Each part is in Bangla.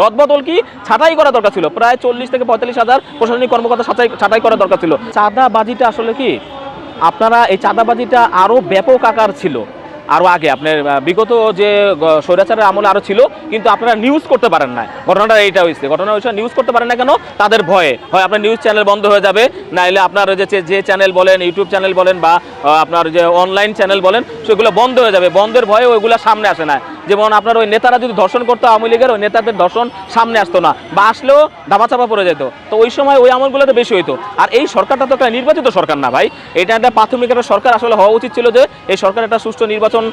রদবদল কি? ছাঁটাই করা দরকার ছিল। প্রায় চল্লিশ থেকে পঁয়তাল্লিশ হাজার প্রশাসনিক কর্মকর্তা ছাঁটাই ছাঁটাই করা দরকার ছিল। চাঁদাবাজিটা আসলে কি? আপনারা এই চাঁদাবাজিটা আরও ব্যাপক আকার ছিল। আরও আগে আপনার বিগত যে স্বৈরাচারের আমলে আরও ছিল, কিন্তু আপনারা নিউজ করতে পারেন না ঘটনাটা এইটা হয়েছে। ঘটনা হয়েছে নিউজ করতে পারেন না কেন? তাদের ভয়ে। হয় আপনার নিউজ চ্যানেল বন্ধ হয়ে যাবে, নাইলে আপনার যে যে চ্যানেল বলেন ইউটিউব চ্যানেল বলেন, বা আপনার যে অনলাইন চ্যানেল বলেন, সেগুলো বন্ধ হয়ে যাবে। বন্ধের ভয়ে ওইগুলো সামনে আসে না। যেমন আপনার ওই নেতারা যদি ধর্ষণ করতো আওয়ামী লীগের, ওই নেতাদের ধর্ষণ সামনে আসতো না বা আসলেও ধামাচাপা পড়ে যেত। তো ওই সময় ওই আমলগুলোতে বেশি হইতো। আর এই সরকারটা তো একটা নির্বাচিত সরকার না ভাই। এটা একটা প্রাথমিক একটা সরকার। আসলে হওয়া উচিত ছিল যে এই সরকার একটা সুষ্ঠু নির্বাচন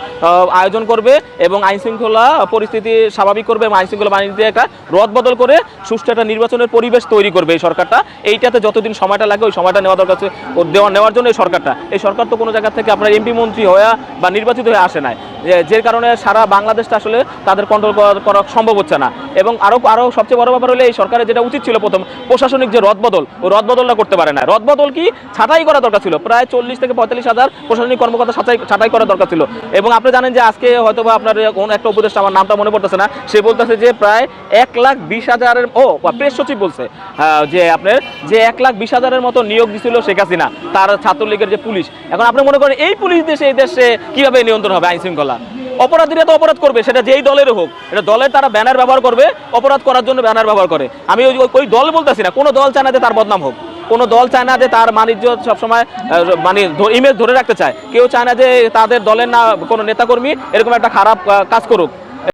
আয়োজন করবে এবং আইন শৃঙ্খলা পরিস্থিতি স্বাভাবিক করবে এবং আইন শৃঙ্খলা বাহিনীতে একটা রদ বদল করে সুষ্ঠু একটা নির্বাচনের পরিবেশ তৈরি করবে এই সরকারটা। এইটাতে যতদিন সময়টা লাগে ওই সময়টা নেওয়া দরকার দেওয়া নেওয়ার জন্য এই সরকারটা। এই সরকার তো কোনো জায়গা থেকে আপনার এমপি মন্ত্রী হয়ে বা নির্বাচিত হয়ে আসে নাই। যে- কারণে সারা বাংলাদেশটা আসলে তাদের কন্ট্রোল করা সম্ভব হচ্ছে না। এবং আরও আরও সবচেয়ে বড় ব্যাপার হলে এই সরকারের যেটা উচিত ছিল প্রথম, প্রশাসনিক যে রদবদল ওই রদবদলটা করতে পারে না। রদবদল কি ছাঁটাই করা দরকার ছিল। প্রায় চল্লিশ থেকে পঁয়তাল্লিশ হাজার প্রশাসনিক কর্মকর্তা ছাঁটাই ছাঁটাই করা দরকার ছিল। এবং আপনি জানেন যে আজকে হয়তো বা আপনার কোন একটা উপদেষ্টা, আমার নামটা মনে পড়তেছে না, সে বলতেছে যে প্রায় এক লাখ বিশ হাজারের ও প্রেস সচিব বলছে যে আপনার যে এক লাখ বিশ হাজারের মতো নিয়োগ দিছিল শেখ হাসিনা, তার ছাত্রলীগের যে পুলিশ। এখন আপনি মনে করেন এই পুলিশ দেশে, এই দেশে কীভাবে নিয়ন্ত্রণ হবে আইন শৃঙ্খলা অপরাধীরা তো অপরাধ করবে, সেটা যেই দলের হোক। এটা দলের তারা ব্যানার ব্যবহার করবে, অপরাধ করার জন্য ব্যানার ব্যবহার করে। আমি ওই ওই দল বলতেছি না, কোনো দল চায় না যে তার বদনাম হোক। কোনো দল চায় না যে তার বাণিজ্য সবসময় মানে ইমেজ ধরে রাখতে চায়। কেউ চায় না যে তাদের দলের না কোনো নেতাকর্মী এরকম একটা খারাপ কাজ করুক।